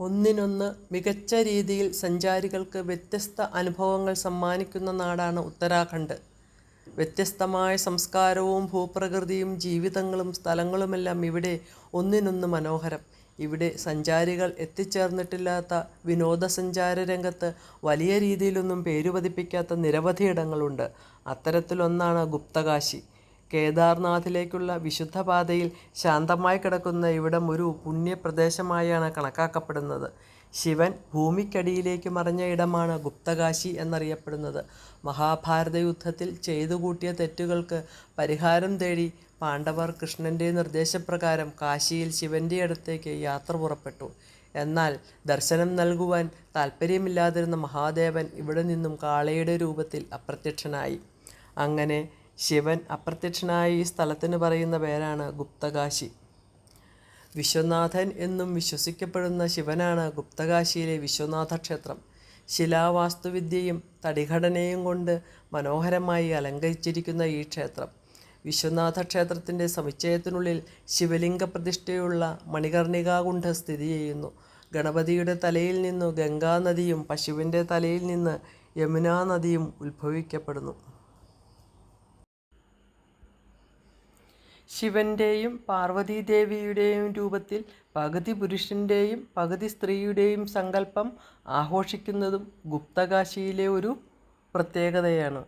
ഒന്നിനൊന്ന് മികച്ച രീതിയിൽ സഞ്ചാരികൾക്ക് വ്യത്യസ്ത അനുഭവങ്ങൾ സമ്മാനിക്കുന്ന നാടാണ് ഉത്തരാഖണ്ഡ്. വ്യത്യസ്തമായ സംസ്കാരവും ഭൂപ്രകൃതിയും ജീവിതങ്ങളും സ്ഥലങ്ങളുമെല്ലാം ഇവിടെ ഒന്നിനൊന്ന് മനോഹരം. ഇവിടെ സഞ്ചാരികൾ എത്തിച്ചേർന്നിട്ടില്ലാത്ത വിനോദസഞ്ചാര രംഗത്ത് വലിയ രീതിയിലൊന്നും പേരുപതിപ്പിക്കാത്ത നിരവധി ഇടങ്ങളുണ്ട് അത്തരത്തിലൊന്നാണ് ഗുപ്തകാശി. കേദാർനാഥിലേക്കുള്ള വിശുദ്ധപാതയിൽ ശാന്തമായി കിടക്കുന്ന ഇവിടം ഒരു പുണ്യപ്രദേശമായാണ് കണക്കാക്കപ്പെടുന്നത്. ശിവൻ ഭൂമിക്കടിയിലേക്ക് മറഞ്ഞ ഇടമാണ് ഗുപ്തകാശി എന്നറിയപ്പെടുന്നത്. മഹാഭാരത യുദ്ധത്തിൽ ചെയ്തു കൂട്ടിയ തെറ്റുകൾക്ക് പരിഹാരം തേടി പാണ്ഡവർ കൃഷ്ണന്റെ നിർദ്ദേശപ്രകാരം കാശിയിൽ ശിവന്റെ അടുത്തേക്ക് യാത്ര പുറപ്പെട്ടു. എന്നാൽ ദർശനം നൽകുവാൻ താൽപ്പര്യമില്ലാതിരുന്ന മഹാദേവൻ ഇവിടെ നിന്നും കാളയുടെ രൂപത്തിൽ അപ്രത്യക്ഷനായി. അങ്ങനെ ശിവൻ അപ്രത്യക്ഷനായ ഈ സ്ഥലത്തിന് പറയുന്ന പേരാണ് ഗുപ്തകാശി. വിശ്വനാഥൻ എന്നും വിശ്വസിക്കപ്പെടുന്ന ശിവനാണ് ഗുപ്തകാശിയിലെ വിശ്വനാഥ ക്ഷേത്രം ശിലാവാസ്തുവിദ്യയും തടിഘടനയും കൊണ്ട് മനോഹരമായി അലങ്കരിച്ചിരിക്കുന്ന ഈ ക്ഷേത്രം, വിശ്വനാഥ ക്ഷേത്രത്തിന്റെ സമുച്ചയത്തിനുള്ളിൽ ശിവലിംഗ പ്രതിഷ്ഠയുള്ള മണികർണികാകുണ്ഠ സ്ഥിതി ചെയ്യുന്നു ഗണപതിയുടെ തലയിൽ നിന്നു ഗംഗാനദിയും പശുവിന്റെ തലയിൽ നിന്ന് യമുനാ നദിയും ഉത്ഭവിക്കപ്പെടുന്നു. ശിവന്റെയും പാർവതീദേവിയുടെയും രൂപത്തിൽ പകുതി പുരുഷന്റെയും പകുതി സ്ത്രീയുടെയും സങ്കല്പം ആഘോഷിക്കുന്നതും ഗുപ്തകാശിയിലെ ഒരു പ്രത്യേകതയാണ്.